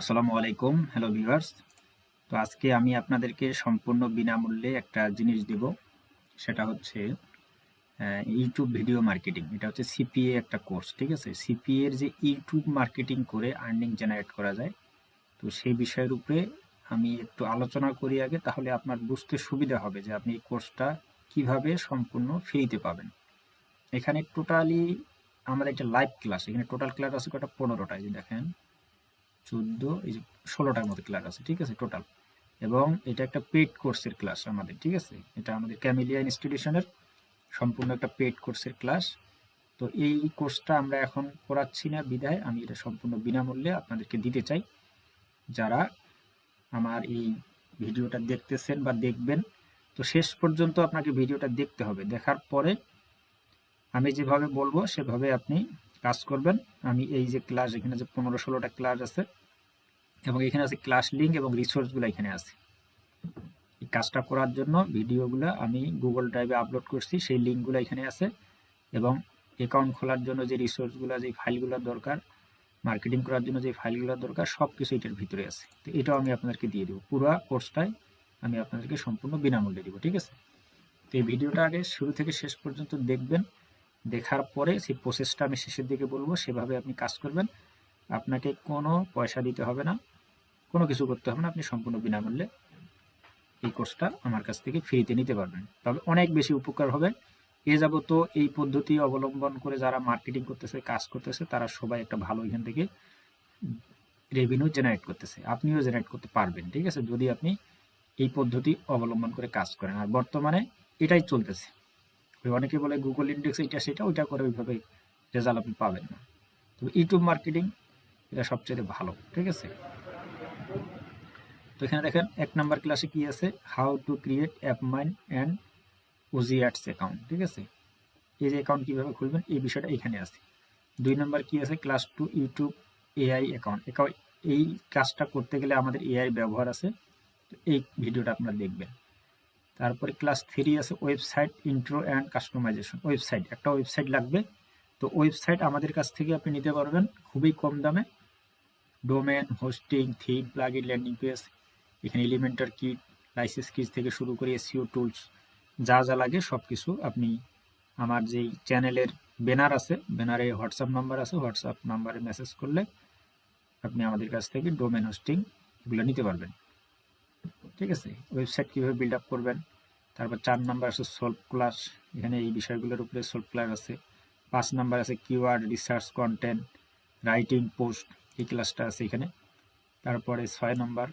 আসসালামু আলাইকুম hello viewers তো আজকে আমি আপনাদেরকে সম্পূর্ণ বিনামূল্যে একটা জিনিস দেব, সেটা হচ্ছে ইউটিউব ভিডিও মার্কেটিং এটা হচ্ছে সিপিএ একটা কোর্স ঠিক আছে? সিপিএ এর যে ইউটিউব মার্কেটিং করে আর্নিং জেনারেট করা যায়, তো সেই বিষয়ের উপরে আমি একটু আলোচনা করি আগে, তাহলে আপনার বুঝতে সুবিধা হবে যে আপনি এই কোর্সটা কীভাবে সম্পূর্ণ ফ্রিতে পাবেন। এখানে টোটালি আমাদের একটা লাইভ ক্লাস এখানে টোটাল ক্লাস আছে কটা পনেরোটা এই যে দেখেন। চোদ্দ, এই যে ষোলোটার মতো ক্লাস আছে, ঠিক আছে টোটাল এবং এটা একটা পেড কোর্সের ক্লাস আমাদের, ঠিক আছে? এটা আমাদের ক্যামিলিয়া ইনস্টিটিউশনের সম্পূর্ণ একটা পেড কোর্সের ক্লাস তো এই কোর্সটা আমরা এখন করাচ্ছি না বিদায় আমি এটা সম্পূর্ণ বিনামূল্যে আপনাদেরকে দিতে চাই। যারা আমার এই ভিডিওটা দেখতেছেন বা দেখবেন, তো শেষ পর্যন্ত আপনাকে ভিডিওটা দেখতে হবে। দেখার পরে আমি যেভাবে বলব, সেভাবে আপনি কাজ করবেন। আমি এই যে ক্লাস এখানে যে পনেরো ষোলোটা ক্লাস আছে, এবং এখানে আছে ক্লাস লিঙ্ক এবং রিসোর্সগুলো এখানে আছে। এই কাজটা করার জন্য ভিডিওগুলো আমি গুগল ড্রাইভে আপলোড করছি, সেই লিঙ্কগুলো এখানে আছে। এবং অ্যাকাউন্ট খোলার জন্য যে রিসোর্সগুলো যে ফাইলগুলো দরকার মার্কেটিং করার জন্য যে ফাইলগুলো দরকার সব কিছু এটার ভিতরে আছে। তো এটাও আমি আপনাদেরকে দিয়ে দেবো। পুরো কোর্সটাই আমি আপনাদেরকে সম্পূর্ণ বিনামূল্যে দেবো, ঠিক আছে? তো এই ভিডিওটা আগে শুরু থেকে শেষ পর্যন্ত দেখবেন। দেখার পরে সেই প্রসেসটা আমি শেষের দিকে বলব, সেভাবে আপনি কাজ করবেন। আপনাকে কোনো পয়সা দিতে হবে না, কোনো কিছু করতে হবে না, আপনি সম্পূর্ণ বিনামূল্যে এই কোর্সটা আমার কাছ থেকে ফ্রিতে নিতে পারবেন। তবে অনেক বেশি উপকার হবে। এ যাবত এই পদ্ধতি অবলম্বন করে যারা মার্কেটিং করতেছে, কাজ করতেছে, তারা সবাই একটা ভালো এখান থেকে রেভিনিউ জেনারেট করতেছে। আপনিও জেনারেট করতে পারবেন, ঠিক আছে? যদি আপনি এই পদ্ধতি অবলম্বন করে কাজ করেন। আর বর্তমানে এটাই চলতেছে। অনেকে বলে গুগল ইন্ডেক্স এটা সেটা, ওইটা করে ওইভাবে রেজাল্ট আপনি পাবেন না। তবে ইউটিউব মার্কেটিং এটা সবচেয়ে ভালো, ঠিক আছে? তো এখানে দেখেন, এক নাম্বার ক্লাসে কি আছে? How to create app mine and OG ads account ঠিক আছে? এই যে অ্যাকাউন্ট কীভাবে খুলবেন, এই বিষয়টা এখানে আছে। দুই নাম্বার কি আছে? Class two YouTube AI account এই কাজটা করতে গেলে আমাদের এআই ব্যবহার আছে। তো এই ভিডিওটা আপনারা দেখবেন। তারপরে ক্লাস থ্রি আছে website intro and customization website একটা ওয়েবসাইট লাগবে। তো ওয়েবসাইট আমাদের কাছ থেকে আপনি নিতে পারবেন খুবই কম দামে। Domain hosting theme plugin landing page এখানে এলিমেন্টার কিট লাইসেন্স কিট থেকে শুরু করে এসিও টুলস যা যা লাগে সব কিছু আপনি আমার যেই চ্যানেলের ব্যানার আছে ব্যানারে হোয়াটসঅ্যাপ নাম্বার আছে হোয়াটসঅ্যাপ নাম্বারে মেসেজ করলে আপনি আমাদের কাছ থেকে ডোমেন হোস্টিং এগুলো নিতে পারবেন। ঠিক আছে? ওয়েবসাইট কীভাবে বিল্ড আপ করবেন? তারপর চার নাম্বার আছে সলভ ক্লাস এখানে এই বিষয়গুলোর উপরে সলভ ক্লাস আছে। পাঁচ নাম্বার আছে keyword research content writing post এই ক্লাসটা আছে এখানে। তারপরে ছয় নম্বর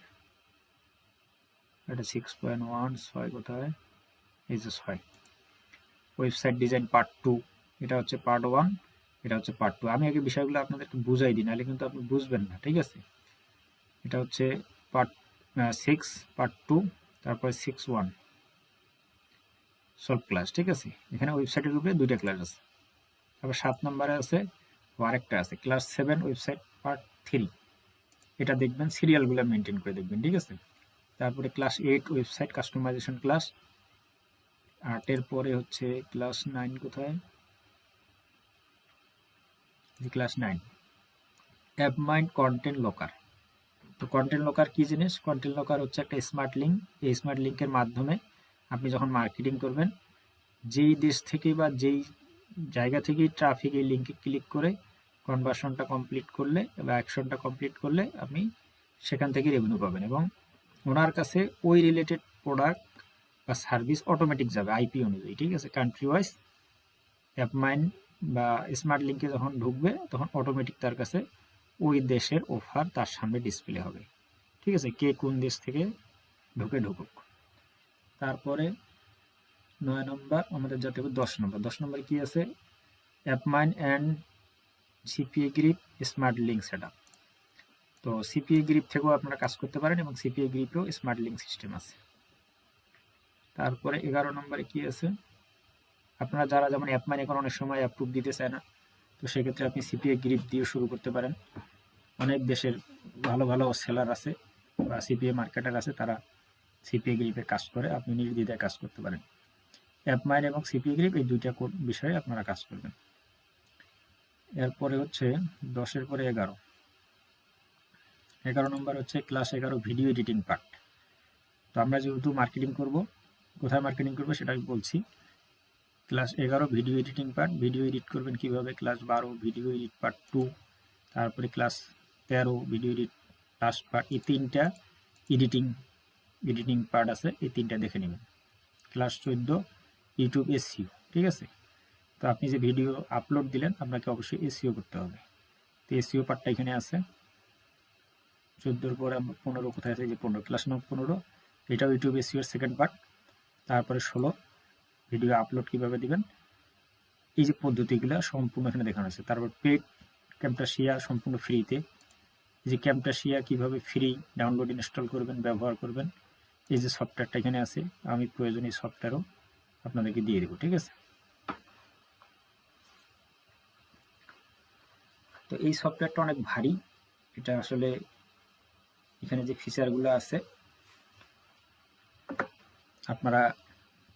এটা সিক্স পয়েন্ট ওয়ান ছয় কোথায়? এই যে ছয়। ওয়েবসাইট ডিজাইন পার্ট টু এটা হচ্ছে পার্ট ওয়ান এটা হচ্ছে পার্ট টু আমি আগে বিষয়গুলো আপনাদেরকে বুঝাই দিই, নাহলে কিন্তু আপনি বুঝবেন না, ঠিক আছে? এটা হচ্ছে পার্ট সিক্স পার্ট টু তারপরে সিক্স ওয়ান সলভ ক্লাস ঠিক আছে? এখানে ওয়েবসাইটের উপরে দুইটা ক্লাস আছে। তারপর সাত নম্বরে আছে আরেকটা আছে। Class seven website part three এটা দেখবেন সিরিয়ালগুলো মেনটেন করে দেখবেন, ঠিক আছে? তারপরে class eight website customization class আটের পরে হচ্ছে ক্লাস নাইন কোথায়? Class nine app mind content locker তো কন্টেন্ট লকার কী জিনিস? কন্টেন্ট লকার হচ্ছে একটা স্মার্ট লিঙ্ক এই স্মার্ট লিঙ্কের মাধ্যমে আপনি যখন মার্কেটিং করবেন, যেই দেশ থেকে বা যেই জায়গা থেকেই ট্রাফিক এই লিঙ্কে ক্লিক করে কনভার্সনটা কমপ্লিট করলে বা অ্যাকশনটা কমপ্লিট করলে আপনি সেখান থেকে রেভিনিউ পাবেন এবং ওনার কাছে ওই রিলেটেড প্রোডাক্ট বা সার্ভিস অটোমেটিক যাবে আইপি অনুযায়ী, ঠিক আছে? কান্ট্রি ওয়াইজ অ্যাপ মাইন্ড বা স্মার্ট লিঙ্কে যখন ঢুকবে, তখন অটোমেটিক তার কাছে ওই দেশের অফার তার সামনে ডিসপ্লে হবে। ঠিক আছে? কে কোন দেশ থেকে ঢুকে ঢুকুক। তারপরে নয় নম্বর আমাদের যাতে হবে দশ নম্বর দশ নম্বর কি আছে? App mine and CPA grip smart link set তো সিপিএ গ্রিপ থেকেও আপনারা কাজ করতে পারেন এবং সিপিএ গ্রিপেও স্মার্ট লিঙ্ক সিস্টেম আছে। তারপরে এগারো নম্বরে কি আছে? আপনারা যারা যেমন অ্যাপমাইন এখন অনেক সময় অ্যাপ্রুভ দিতে চায় না তো সেক্ষেত্রে আপনি সিপিএ গ্রিপ দিয়ে শুরু করতে পারেন। অনেক দেশের ভালো ভালো সেলার আছে বা সিপিএ মার্কেটার আছে, তারা সিপিএ গ্রিপে কাজ করে, আপনি নির্দ্বিধায় কাজ করতে পারেন। অ্যাপমাইন এবং সিপিএ গ্রিপ এই দুইটা বিষয়ে আপনারা কাজ করবেন। এরপরে হচ্ছে দশের পরে এগারো। এগারো নম্বর হচ্ছে ক্লাস এগারো ভিডিও এডিটিং পার্ট তো আমরা যেহেতু মার্কেটিং করব, কোথায় মার্কেটিং করব সেটা আমি বলছি। ক্লাস এগারো video editing part video edit করবেন কীভাবে? ক্লাস বারো ভিডিও এডিট পার্ট টু তারপরে ক্লাস তেরো ভিডিও এডিট লাস্ট পার্ট এই তিনটা এডিটিং এডিটিং পার্ট আছে, এই তিনটা দেখে নেবেন। ক্লাস চোদ্দ ইউটিউব এসিও ঠিক আছে? তো আপনি যে ভিডিও আপলোড দিলেন, আপনাকে অবশ্যই এসিও করতে হবে। তো এসিও পার্টটা এখানে আছে। চোদ্দোর পরে আমরা পনেরো কোথায় আছে? যে পনেরো, ক্লাস নম্বর পনেরো। এটাও ইউটিউব এসিওর সেকেন্ড পার্ট তারপরে ষোলো ভিডিও আপলোড কীভাবে দিবেন? এই যে পদ্ধতিগুলো সম্পূর্ণ এখানে দেখানো আছে। তারপর পেড ক্যাম্পটাশিয়া সম্পূর্ণ ফ্রিতে এই যে ক্যাম্পটাশিয়া কীভাবে ফ্রি ডাউনলোড ইনস্টল করবেন, ব্যবহার করবেন, এই যে সফটওয়্যারটা এখানে আছে, আমি প্রয়োজনীয় সফটওয়্যারও আপনাদেরকে দিয়ে দেবো, ঠিক আছে? তো এই সফটওয়্যারটা অনেক ভারী। এটা আসলে এখানে যে ফিচারগুলো আছে, আপনারা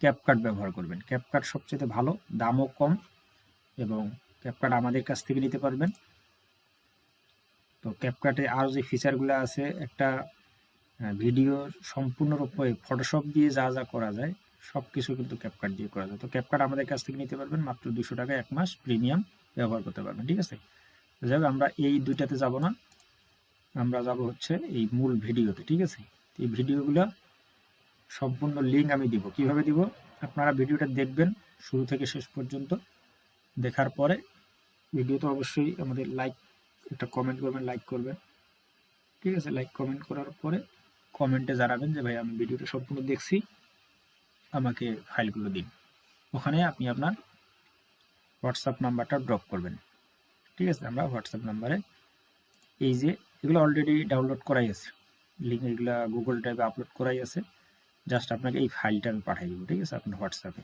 ক্যাপকাট ব্যবহার করবেন। ক্যাপকাট সবচেয়ে ভালো, দামও কম এবং ক্যাপকাট আমাদের কাছ থেকে নিতে পারবেন। তো ক্যাপকাটে আরও যে ফিচারগুলো আছে, একটা ভিডিওর সম্পূর্ণরূপে ফটোশপ দিয়ে যা যা করা যায় সব কিছু কিন্তু ক্যাপকাট দিয়ে করা যায়। তো ক্যাপকাট আমাদের কাছ থেকে নিতে পারবেন, মাত্র দুশো টাকা এক মাস প্রিমিয়াম ব্যবহার করতে পারবেন, ঠিক আছে? যাই আমরা এই দুইটাতে যাব না। আমরা যাব হচ্ছে এই মূল ভিডিওতে ঠিক আছে? এই ভিডিওগুলো সম্পূর্ণ লিঙ্ক আমি দিব। কীভাবে দিব? আপনারা ভিডিওটা দেখবেন শুরু থেকে শেষ পর্যন্ত। দেখার পরে ভিডিও তো অবশ্যই আমাদের লাইক একটা কমেন্ট করবেন লাইক করবেন। ঠিক আছে? লাইক কমেন্ট করার পরে কমেন্টে জানাবেন যে, ভাই, আমি ভিডিওটা সম্পূর্ণ দেখছি। আমাকে ফাইলগুলো দিন। ওখানে আপনি আপনার হোয়াটসঅ্যাপ নাম্বারটা ড্রপ করবেন। ঠিক আছে? আমরা হোয়াটসঅ্যাপ নাম্বারে এই যে, এগুলো অলরেডি ডাউনলোড করাই আছে। লিঙ্ক এগুলো গুগল ড্রাইভে আপলোড করাই আছে। জাস্ট আপনাকে এই ফাইলটা আমি পাঠিয়ে দেবো, ঠিক আছে? আপনার হোয়াটসঅ্যাপে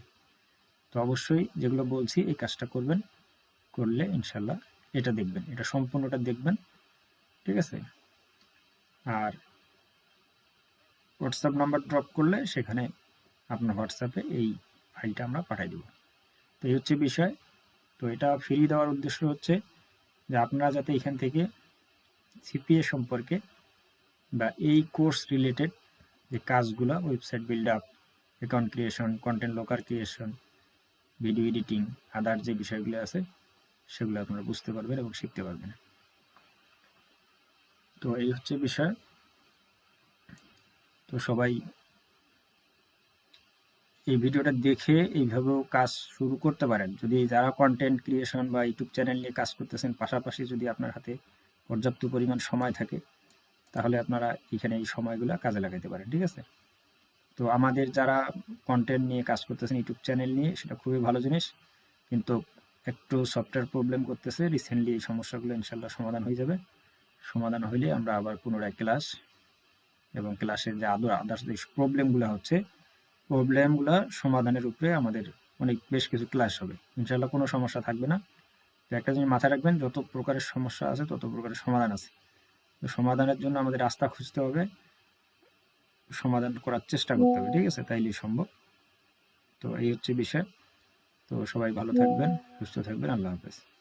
তো অবশ্যই যেগুলো বলছি, এই কাজটা করবেন। করলে ইনশাল্লাহ এটা দেখবেন, এটা সম্পূর্ণটা দেখবেন, ঠিক আছে? আর হোয়াটসঅ্যাপ নাম্বার ড্রপ করলে সেখানে আপনার হোয়াটসঅ্যাপে এই ফাইলটা আমরা পাঠিয়ে দেবো। তো এই হচ্ছে বিষয়। তো এটা ফ্রি দেওয়ার উদ্দেশ্য হচ্ছে যে আপনারা যাতে এখান থেকে সিপিএ সম্পর্কে বা এই কোর্স রিলেটেড যে কাজগুলো website build up account creation content locker creation video editing other যে বিষয়গুলো আছে, সেগুলো আপনারা বুঝতে পারবেন এবং শিখতে পারবেন। তো এই হচ্ছে বিষয়। তো সবাই এই ভিডিওটা দেখে এইভাবেও কাজ শুরু করতে পারেন। যদি যারা কন্টেন্ট ক্রিয়েশন বা ইউটিউব চ্যানেল নিয়ে কাজ করতেছেন, পাশাপাশি যদি আপনার হাতে পর্যাপ্ত পরিমাণ সময় থাকে তাহলে আপনারা এখানে এই সময়গুলো কাজে লাগাইতে পারেন, ঠিক আছে? তো আমাদের যারা কন্টেন্ট নিয়ে কাজ করতেছেন, ইউটিউব চ্যানেল নিয়ে, সেটা খুবই ভালো জিনিস। কিন্তু একটু সফটওয়্যার প্রবলেম করতেছে রিসেন্টলি এই সমস্যাগুলো ইনশাল্লাহ সমাধান হয়ে যাবে। সমাধান হইলে আমরা আবার পুনরায় ক্লাস এবং ক্লাসের যে আদর আদার্স যে প্রবলেমগুলো হচ্ছে প্রবলেমগুলো সমাধানের উপরে আমাদের অনেক বেশ কিছু ক্লাস হবে। ইনশাল্লাহ কোনো সমস্যা থাকবে না। একটা জিনিস মাথায় রাখবেন, যত প্রকারের সমস্যা আছে, তত প্রকারের সমাধান আছে। সমাধানের জন্য আমাদের রাস্তা খুঁজতে হবে। সমাধান করার চেষ্টা করতে হবে, ঠিক আছে? তাইলেই সম্ভব। তো এই হচ্ছে বিষয়। তো সবাই ভালো থাকবেন, সুস্থ থাকবেন। আল্লাহ হাফেজ।